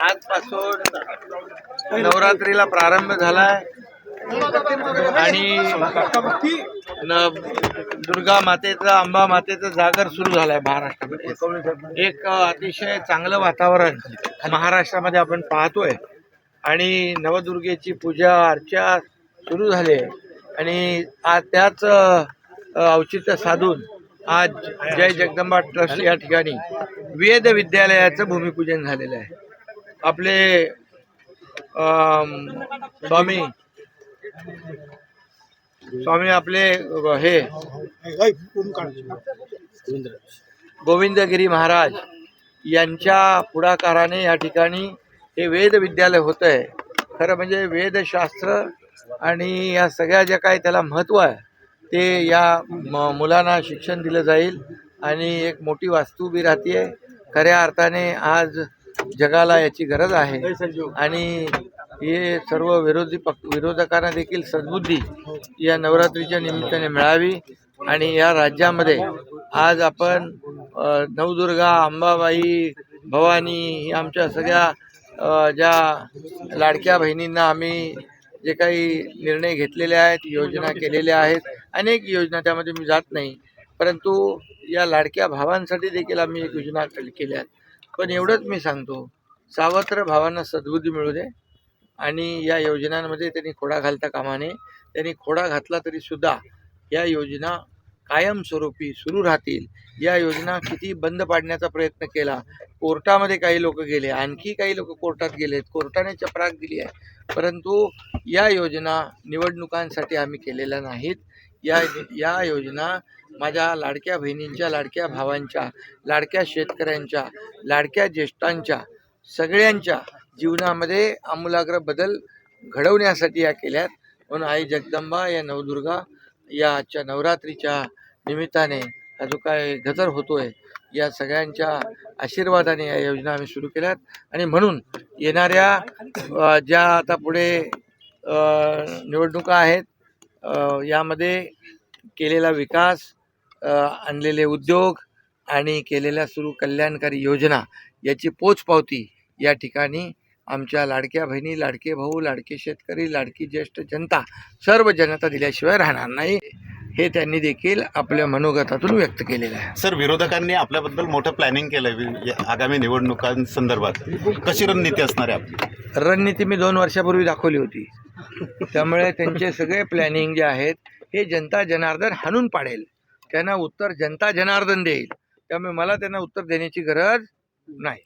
आजपासून नवरात्रीला प्रारंभ झालाय. आणि दुर्गा मातेचं अंबा मातेचं जागर सुरू झालाय महाराष्ट्रामध्ये. एक अतिशय चांगलं वातावरण महाराष्ट्रामध्ये आपण पाहतोय. आणि नवदुर्गेची पूजा अर्चा सुरू झाली आहे. आणि आज त्याच औचित्य साधून आज जय जगदंबा ट्रस्ट या ठिकाणी वेद विद्यालयाचं भूमिपूजन झालेलं आहे. आपले स्वामी. स्वामी आपले हे. गोविंदगिरी महाराज यांच्या पुढाकाराने या ठिकाणी हे वेद विद्यालय होतं आहे खरं म्हणजे वेदशास्त्र आणि या सगळ्या ज्या काही त्याला महत्त्व आहे ते या म मुलांना शिक्षण दिलं जाईल आणि एक मोठी वास्तू बी राहते खऱ्या अर्थाने आज जगाला याची गरज आहे. आणि हे सर्व विरोधी पक्ष विरोधकांना देखील सद्बुद्धी या नवरात्रीच्या निमित्ताने मिळावी. आणि या राज्यामध्ये आज आपण नवदुर्गा अंबाबाई भवानी ही आमच्या सगळ्या ज्या लाडक्या बहिणींना आम्ही जे काही निर्णय घेतलेले आहेत योजना केलेल्या आहेत अनेक योजना त्यामध्ये मी जात नाही. परंतु या लाडक्या भावांसाठी देखील आम्ही एक योजना केली- केल्या आहेत. पण एवढंच मी सांगतो. सावत्र भावांना सद्बुद्धी मिळू दे आणि या योजनांमध्ये त्यांनी खोडा घालता कामा नये. त्यांनी खोडा घातला तरी सुद्धा या योजना कायमस्वरूपी सुरू राहतील. या योजना किती बंद पाडण्याचा प्रयत्न केला. कोर्टामध्ये काही लोक गेले. आणखी काही लोक कोर्टात गेलेत. कोर्टाने चपराक दिली आहे. परंतु या योजना निवडणुकांसाठी आम्ही केलेल्या नाहीत. या या योजना माझ्या लाडक्या बहिणींच्या लाडक्या भावांच्या लाडक्या शेतकऱ्यांच्या लाडक्या ज्येष्ठांच्या सगळ्यांच्या जीवनामध्ये आमूलाग्र बदल घडवण्यासाठी या केल्यात. म्हणून आई जगदंबा या नवदुर्गा या आजच्या नवरात्रीच्या निमित्ताने हा जो काय गजर होतोय या सगळ्यांच्या आशीर्वादाने या योजना आम्ही सुरू केल्यात. आणि म्हणून येणाऱ्या ज्या आता पुढे निवडणुका आहेत यामध्ये केलेला विकास आणलेले उद्योग आणि केलेल्या सुरू कल्याणकारी योजना याची पोचपावती या ठिकाणी आमच्या लाडक्या बहिणी लाडके भाऊ लाडके शेतकरी लाडकी ज्येष्ठ जनता सर्व जनता दिल्याशिवाय राहणार नाही. हे त्यांनी देखील आपल्या मनोगतातून व्यक्त केलेलं आहे. सर विरोधकांनी आपल्याबद्दल मोठं प्लॅनिंग केलंय या आगामी निवडणुकांसंदर्भात. कशी रणनीती असणार आहे आपली? रणनीती मी दोन वर्षापूर्वी दाखवली होती. त्यामुळे त्यांचे सगळे प्लॅनिंग जे आहेत हे जनता जनार्दन हाणून पाडेल. त्यांना उत्तर जनता जनार्दन देईल. त्यामुळे मला त्यांना उत्तर देण्याची गरज नाही.